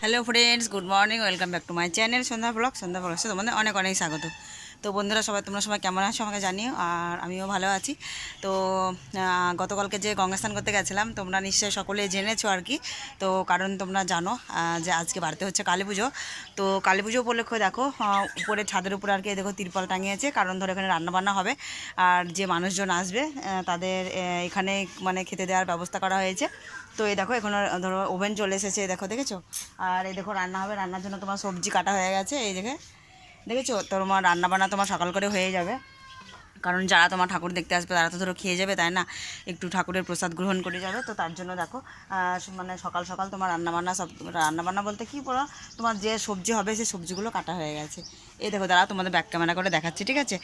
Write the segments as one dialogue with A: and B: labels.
A: Hello friends good morning welcome back to my channel Sandhya blog Sandhya blog তোমাদের অনেক অনেক স্বাগত। তো বন্ধুরা সবাই, তোমরা সবাই কেমন আছো আমাকে জানিও, আর আমিও ভালো আছি। তো গতকালকে যে গঙ্গা স্নান করতে গেছিলাম, তোমরা নিশ্চয়ই সকলে জেনেছো আর কি। তো কারণ তোমরা জানো যে আজকে বাড়িতে হচ্ছে কালী পুজো। তো কালী পুজো উপলক্ষে দেখো উপরে ছাদের উপরে আর কি দেখো তিরপল টাঙিয়েছে। কারণ ধরো এখানে রান্নাবান্না হবে, আর যে মানুষজন আসবে তাদের এখানে মানে খেতে দেওয়ার ব্যবস্থা করা হয়েছে। তো এই দেখো, এখন ধরো ওভেন চলে এসেছে দেখো, দেখেছ? আর এই দেখো রান্না হবে, রান্নার জন্য তোমার সবজি কাটা হয়ে গেছে, এই দেখে। দেখেছ? তোমার রান্না বান্না তোমার সকাল করে হয়ে যাবে। কারণ যারা তোমার ঠাকুর দেখতে আসবে, তারা তো ধরো খেয়ে যাবে, তাই না? একটু ঠাকুরের প্রসাদ গ্রহণ করে যাবে, তো তার জন্য দেখো মানে সকাল সকাল তোমার রান্নাবান্না সব রান্নাবান্না বলতে কি বলো? তোমার যে সবজি হবে সেই সবজিগুলো কাটা হয়ে গেছে। এই দেখো দাঁড়া তোমাদের ব্যাক ক্যামেরা করে দেখাচ্ছি, ঠিক আছে?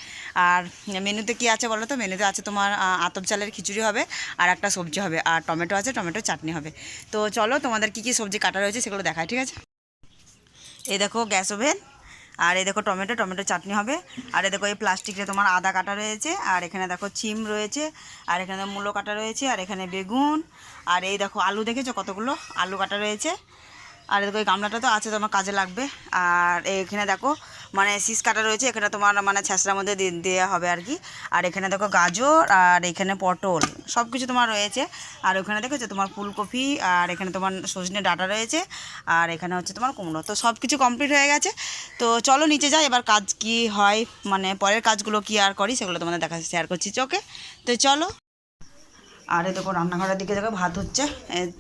A: আর মেনুতে কি আছে বলো তো? মেনুতে আছে তোমার আতপ চালের খিচুড়ি হবে, আর একটা সবজি হবে, আর টমেটো আছে, টমেটো চাটনি হবে। তো চলো, তোমাদের কি কি সবজি কাটা রয়েছে সেগুলো দেখায় ঠিক আছে? এই দেখো, গ্যাস ওভেন আর এই দেখো টমেটো টমেটো চাটনি হবে। আর এ দেখো এই প্লাস্টিকে তোমার আদা কাটা রয়েছে, আর এখানে দেখো চিম রয়েছে, আর এখানে মূলো কাটা রয়েছে, আর এখানে বেগুন, আর এই দেখো আলু দেখেছ কতগুলো? আলু কাটা রয়েছে। আর দেখো এই গামলাটা তো আছে তোমার কাজে লাগবে। আর এখানে দেখো মানে সিস কাটা রয়েছে, এখানে তোমার মানে ছ্যাঁচড়ার মধ্যে দেওয়া হবে আর কি। আর এখানে দেখো গাজর আর এখানে পটল সব কিছু তোমার রয়েছে। আর ওখানে দেখেছ তোমার ফুলকপি আর এখানে তোমার সজনে ডাটা রয়েছে। আর এখানে হচ্ছে তোমার কুমড়ো। তো সব কিছু কমপ্লিট হয়ে গেছে। তো চলো নিচে যাই, এবার কাজ কি হয় মানে পরের কাজগুলো কি আর করি, সেগুলো তোমাদের দেখা শেয়ার করছি চোখে। তো চলো। আর দেখো, রান্নাঘরের দিকে দেখো, ভাত হচ্ছে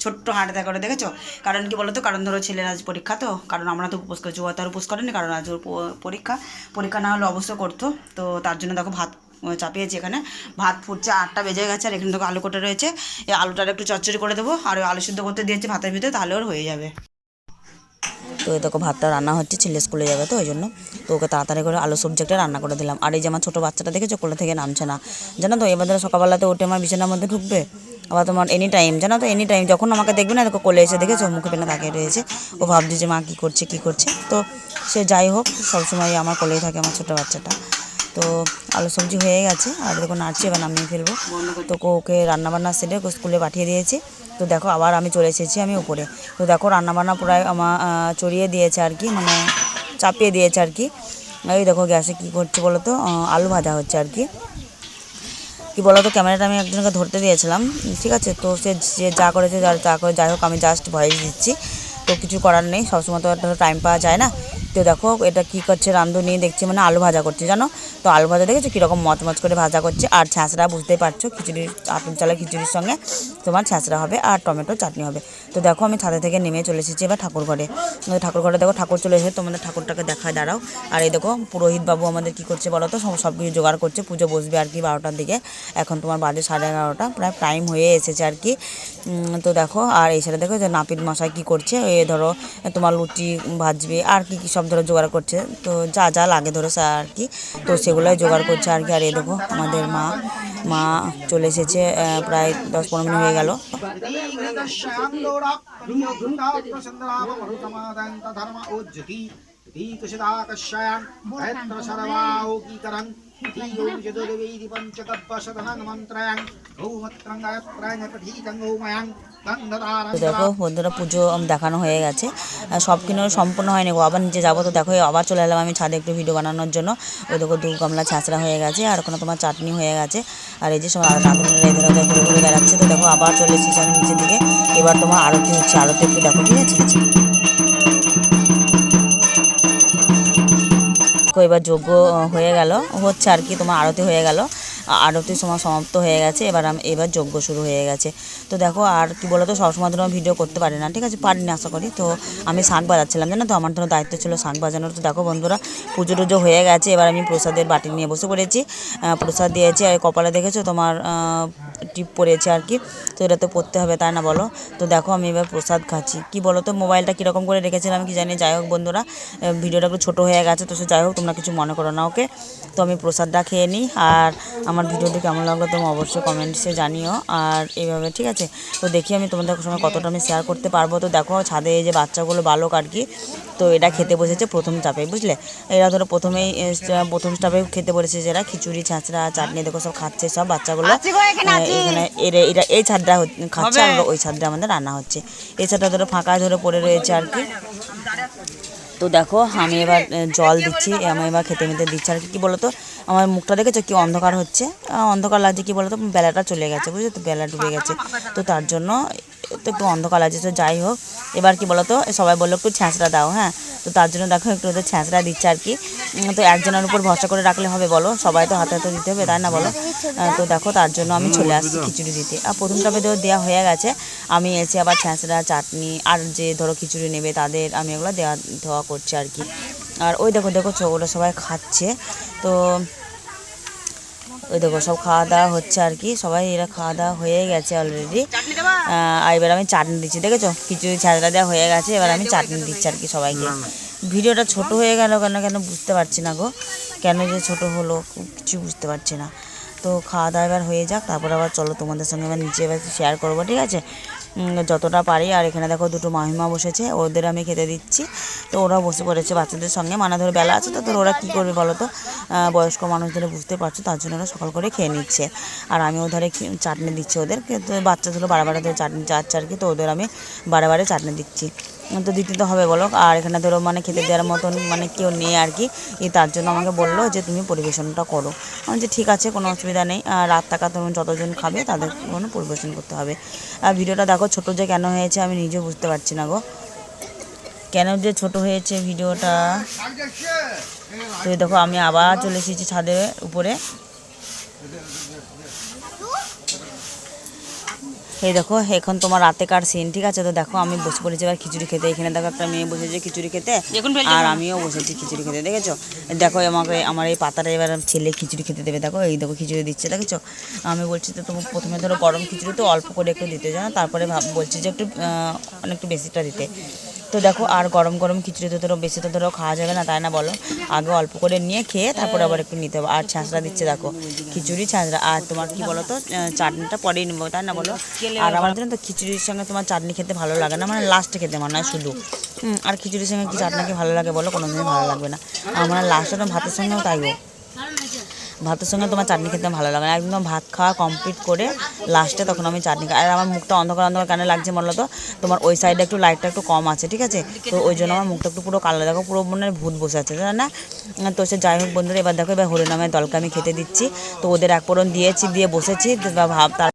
A: ছোট্ট হাঁড়িতে করে দেখেছ? কারণ কি বলতো, কারণ ধরো ছেলের আজ পরীক্ষা তো, কারণ আমরা তো উপোস করছি, ও তার উপোস করেনি, কারণ আজ ওর পরীক্ষা। পরীক্ষা না হলে অবশ্য করতো, তো তার জন্য দেখো ভাত চাপিয়েছি এখানে। ভাত ফুটছে আটটা বেজে গেছে, আর এখানে দেখো আলু কোটা রয়েছে। এই আলুটার একটু চচ্চড়ি করে দেবো, আর ওই আলু সিদ্ধ করতে দিয়েছি ভাতের ভিতরে, তাহলে ওর হয়ে যাবে। তো এই দেখো ভাতটা রান্না হচ্ছে, ছেলে স্কুলে যাবে তো, ওই জন্য। তো ওকে তাড়াতাড়ি করে আলু সবজি একটা রান্না করে দিলাম। আর এই যে আমার ছোটো বাচ্চাটা দেখেছ, কোলে থেকে নামছে না। জানো তো, এবার ধরো সকালবেলাতে ওঠে আমার বিছানার মধ্যে ঢুকবে, আবার তোমার এনি টাইম জানো তো এনি টাইম যখন আমাকে দেখবে না, দেখো কোলে এসে দেখেছ, মুখে পেনে তাকিয়ে রয়েছে। ও ভাবছে যে মা কী করছে কী করছে। তো সে যাই হোক, সবসময় আমার কোলেই থাকে আমার ছোটো বাচ্চাটা। তো আলু সবজি হয়ে গেছে, আর দেখো নাড়ছি এবার নামিয়ে ফেলব। তো ওকে রান্নাবান্না সেরে ওকে স্কুলে পাঠিয়ে দিয়েছি। তো দেখো আবার আমি চলে এসেছি আমি উপরে। তো দেখো রান্নাবান্না প্রায় আমার চড়িয়ে দিয়েছে আর কি মানে চাপিয়ে দিয়েছে আর কি। এই দেখো গ্যাসে কী করছে বলো তো আলু ভাজা হচ্ছে আর কি। কি বলতো? ক্যামেরাটা আমি একজনকে ধরতে দিয়েছিলাম। ঠিক আছে? তো সে যে যা করেছে যা করে, যাই হোক, আমি জাস্ট ভয়েস দিচ্ছি। তো কিছু করার নেই। সবসময় তো একটা টাইম পাওয়া যায় না। তো দেখো, এটা কি করছে রান্ধুনি, দেখছি মানে আলু ভাজা করছে, জানো? তো আলু ভাজা দেখেছ? কীরকম মচমচ করে ভাজা করছে? আর ছ্যাঁচড়া বুঝতেই পারছ, খিচুড়ির আপেল চালা খিচুড়ির সঙ্গে তোমার ছ্যাঁচড়া হবে আর টমেটো চাটনি হবে। তো দেখো আমি ছাদে থেকে নেমে চলে এসেছি এবার ঠাকুর ঘরে। ঠাকুর ঘরে দেখো ঠাকুর চলে এসে তোমাদের ঠাকুরটাকে দেখায়, দাঁড়াও। আর এই দেখো পুরোহিত বাবু আমাদের কি করছে বলো তো? সব কিছু জোগাড় করছে, পুজো বসবে আর কি বারোটার দিকে। এখন তোমার বাজে সাড়ে এগারোটা, প্রায় টাইম হয়ে এসেছে আর কি। তো দেখো, আর এই সাইডে দেখো যে নাপিত মশাই কী করছে, এ ধরো তোমার লুচি ভাজবে, আর কি কি সব ধরো জোগাড় করছে। তো যা যা লাগে ধরো আর কি। তো সেগুলোই জোগাড় করছে আর কি। আর এই দেখো আমাদের মা মা চলে এসেছে প্রায় দশ পনেরো মিনিট হয়ে গেল। দেখো বন্ধুরা পুজো দেখানো হয়ে গেছে। আর সব কিনে সম্পূর্ণ হয়নি গো। আবার নিচে যাব তো দেখো আবার চলে এলাম আমি ছাদে একটু ভিডিও বানানোর জন্য। ওই দেখো দু গামলা ছাঁচড়া হয়ে গেছে আর ওখানে তোমার চাটনি হয়ে গেছে। আর এই যে সব রাঁধুনিরা এদের ওদের ঘুরে ঘুরে বেড়াচ্ছে তো দেখো আবার চলে এসেছি আমি নিচের দিকে। এবার তোমার আরতি হচ্ছে আরতি একটু দেখো ঠিক আছে? দেখো যোগ্য হয়ে গেল। হচ্ছে আর কি তোমার আরতি হয়ে গেল। আরতির সময় সমাপ্ত হয়ে গেছে, এবার আমি, এবার যজ্ঞ শুরু হয়ে গেছে। তো দেখো, আর কি বলো তো সবসময় ধরো ভিডিও করতে পারি না, ঠিক আছে? পারি পারিনি, আশা করি। তো আমি শাঁখ বাজাচ্ছিলাম, জানো তো? আমার ধরো দায়িত্ব ছিল শাঁখ বাজানোর। তো দেখো বন্ধুরা, পুজো টুজো হয়ে গেছে, এবার আমি প্রসাদের বাটি নিয়ে বসে পড়েছি। প্রসাদ দিয়েছি, আর কপালে দেখেছ তোমার টিপ পড়েছে আর কি? তো এটা তো পড়তে হবে, তাই না বলো? তো দেখো, আমি এবার প্রসাদ খাচ্ছি। কি বলো তো মোবাইলটা কীরকম করে রেখেছিলাম কি জানি, যাই হোক বন্ধুরা ভিডিওটা একটু ছোটো হয়ে গেছে, তো সে যাই হোক, তোমরা কিছু মনে করো না, ওকে? তো আমি প্রসাদটা খেয়ে নিই, আর আমার ভিডিওটি কেমন লাগল তুমি অবশ্যই কমেন্টসে জানিও। আর এইভাবে ঠিক আছে? তো দেখি আমি তোমাদের সঙ্গে কতটা আমি শেয়ার করতে পারব। তো দেখো ছাদে এই যে বাচ্চাগুলো বালক আর কি তো এটা খেতে বসেছে প্রথম চাপে বুঝলে? এরা ধরো প্রথমেই প্রথম চাপে খেতে বসেছে যারা খিচুড়ি ছাঁচড়া চাটনি দেখো সব খাচ্ছে সব বাচ্চাগুলো। এখানে এর এটা এই ছাদটা খাচ্ছে আর ওই ছাদটা আমাদের রান্না হচ্ছে। এই ছাদটা ধরো ফাঁকা ধরে পড়ে রয়েছে আর কি। তো দেখো, আমি এবার জল দিচ্ছি আমি এবার খেতে মেতে দিচ্ছি। আর কি বলতো, আমার মুখটা দেখেছ কি অন্ধকার হচ্ছে? অন্ধকার লাগছে কি বলতো, বেলাটা চলে গেছে, বুঝলি তো, বেলা ডুবে গেছে। তো তার জন্য তো একটু অন্ধকার লাগছে, তো যাই হোক। এবার কি বলতো সবাই বলল একটু ছ্যাঁচড়া দাও হ্যাঁ? তো তার জন্য দেখো একটু ওদের ছ্যাঁচড়া দিচ্ছে আর কি। তো একজনের উপর ভরসা করে রাখলে হবে বলো? সবাই তো হাতে হাতে দিতে হবে, তাই না বলো? তো দেখো তার জন্য আমি চলে আসছি খিচুড়ি দিতে। আর প্রথম টপে তো দেওয়া হয়ে গেছে, আমি এসে আবার ছ্যাঁচড়া, চাটনি আর যে ধরো খিচুড়ি নেবে তাদের, আমি এগুলো দেওয়া ধোয়া করছি আর কি। আর ওই দেখো দেখো ওরা সবাই খাচ্ছে। তো ওই দেখো সব খাওয়া দাওয়া হচ্ছে আর কি। সবাই এরা খাওয়া দাওয়া হয়ে গেছে অলরেডি আর এবার আমি চাটনি দিচ্ছি দেখেছ? কিছু ছাড়া দেওয়া হয়ে গেছে এবার আমি চাটনি দিচ্ছি আর কি সবাইকে। ভিডিওটা ছোট হয়ে গেল কেন কেন বুঝতে পারছি না গো। কেন যে ছোট হলো কিছু বুঝতে পারছি না। তো খাওয়া দাওয়া এবার হয়ে যাক তারপর আবার চলো তোমাদের সঙ্গে এবার নিচে এবার শেয়ার করব ঠিক আছে? যতটা পারি। আর এখানে দেখো দুটো মাহিমা বসেছে, ওদের আমি খেতে দিচ্ছি। তো ওরা বসে পড়েছে বাচ্চাদের সঙ্গে। মানে ধরো বেলা আছে, তো ধরো ওরা কী করবে বলো তো? বয়স্ক মানুষদের বুঝতে পারছ, তার জন্য ওরা সকাল করে খেয়ে নিচ্ছে। আর আমি ওধারে চাটনি দিচ্ছি ওদের। কিন্তু বাচ্চা ধরো বারে বারে ধরে চাটনি চাচ্ছে আর কি তো ওদের আমি বারে বারে চাটনি দিচ্ছি। তো দিতে তো হবে বলো। আর এখানে ধরো মানে খেতে দেওয়ার মতন মানে কেউ নেই আর কি। তার জন্য আমাকে বলল যে তুমি পরিবেশনটা করো। আমি যে ঠিক আছে, কোনো অসুবিধা নেই। আর রাত থাকা তুমি যতজন খাবে তাদের কোনো পরিবেশন করতে হবে। আর ভিডিওটা দেখো ছোটো যে কেন হয়েছে আমি নিজেও বুঝতে পারছি না গো। কেন যে ছোট হয়েছে ভিডিওটা। তো দেখো আমি আবার চলে এসেছি ছাদের উপরে। এই দেখো এখন তোমার রাতে কার সিন ঠিক আছে তো দেখো আমি বসে পড়েছি এবার খিচুড়ি খেতে। এখানে দেখো একটা মেয়ে বসেছে খিচুড়ি খেতে। আর আমিও বসেছি খিচুড়ি খেতে দেখেছ? দেখো আমাকে আমার এই পাতাটা এবার ছেলে খিচুড়ি খেতে দেবে। দেখো এই দেখো খিচুড়ি দিচ্ছে দেখেছ? আমি বলছি তো তোমার প্রথমে ধরো গরম খিচুড়ি তো অল্প করে একটু দিতে জানো? তারপরে ভাব বলছি যে একটু অনেকটু বেশিটা দিতে। তো দেখো, আর গরম গরম খিচুড়ি তো ধরো, বেশি তো ধরো খাওয়া যাবে না, তাই না বলো? আগে অল্প করে নিয়ে খেয়ে তারপরে আবার একটু নিতে হবে। আর ছ্যাঁচড়া দিচ্ছে দেখো, খিচুড়ি ছ্যাঁচড়া আর তোমার কি বলো তো চাটনিটা পরেই নেব, তাই না বলো? আর আমার জন্য তো খিচুড়ির সঙ্গে তোমার চাটনি খেতে ভালো লাগে না মানে লাস্টে খেতে মনে শুধু। আর খিচুড়ির সঙ্গে কি চাটনি কি ভালো লাগে বলো? কোনো দিনই ভালো লাগবে না। আমার লাস্টে ভাতের সঙ্গেও তাই ভাতের সঙ্গে তোমার চাটনি খেতে ভালো লাগে না। একদম ভাত খাওয়া কমপ্লিট করে লাস্টে তখন আমি চাটনি খাই। আর আমার মুখটা অন্ধকার অন্ধকার কেন লাগছে বলো তো? তোমার ওই সাইডে একটু লাইটটা একটু কম আছে, ঠিক আছে? তো ওই জন্য আমার মুখটা একটু পুরো কালো। দেখো পুরো মনে ভূত বসে আছে না? তো সে যাই হোক বন্ধুরা, এবার দেখো, এবার হরিনামের দলকে আমি খেতে দিচ্ছি। তো ওদের এক পরন দিয়েছি, দিয়ে বসেছি ভাব তার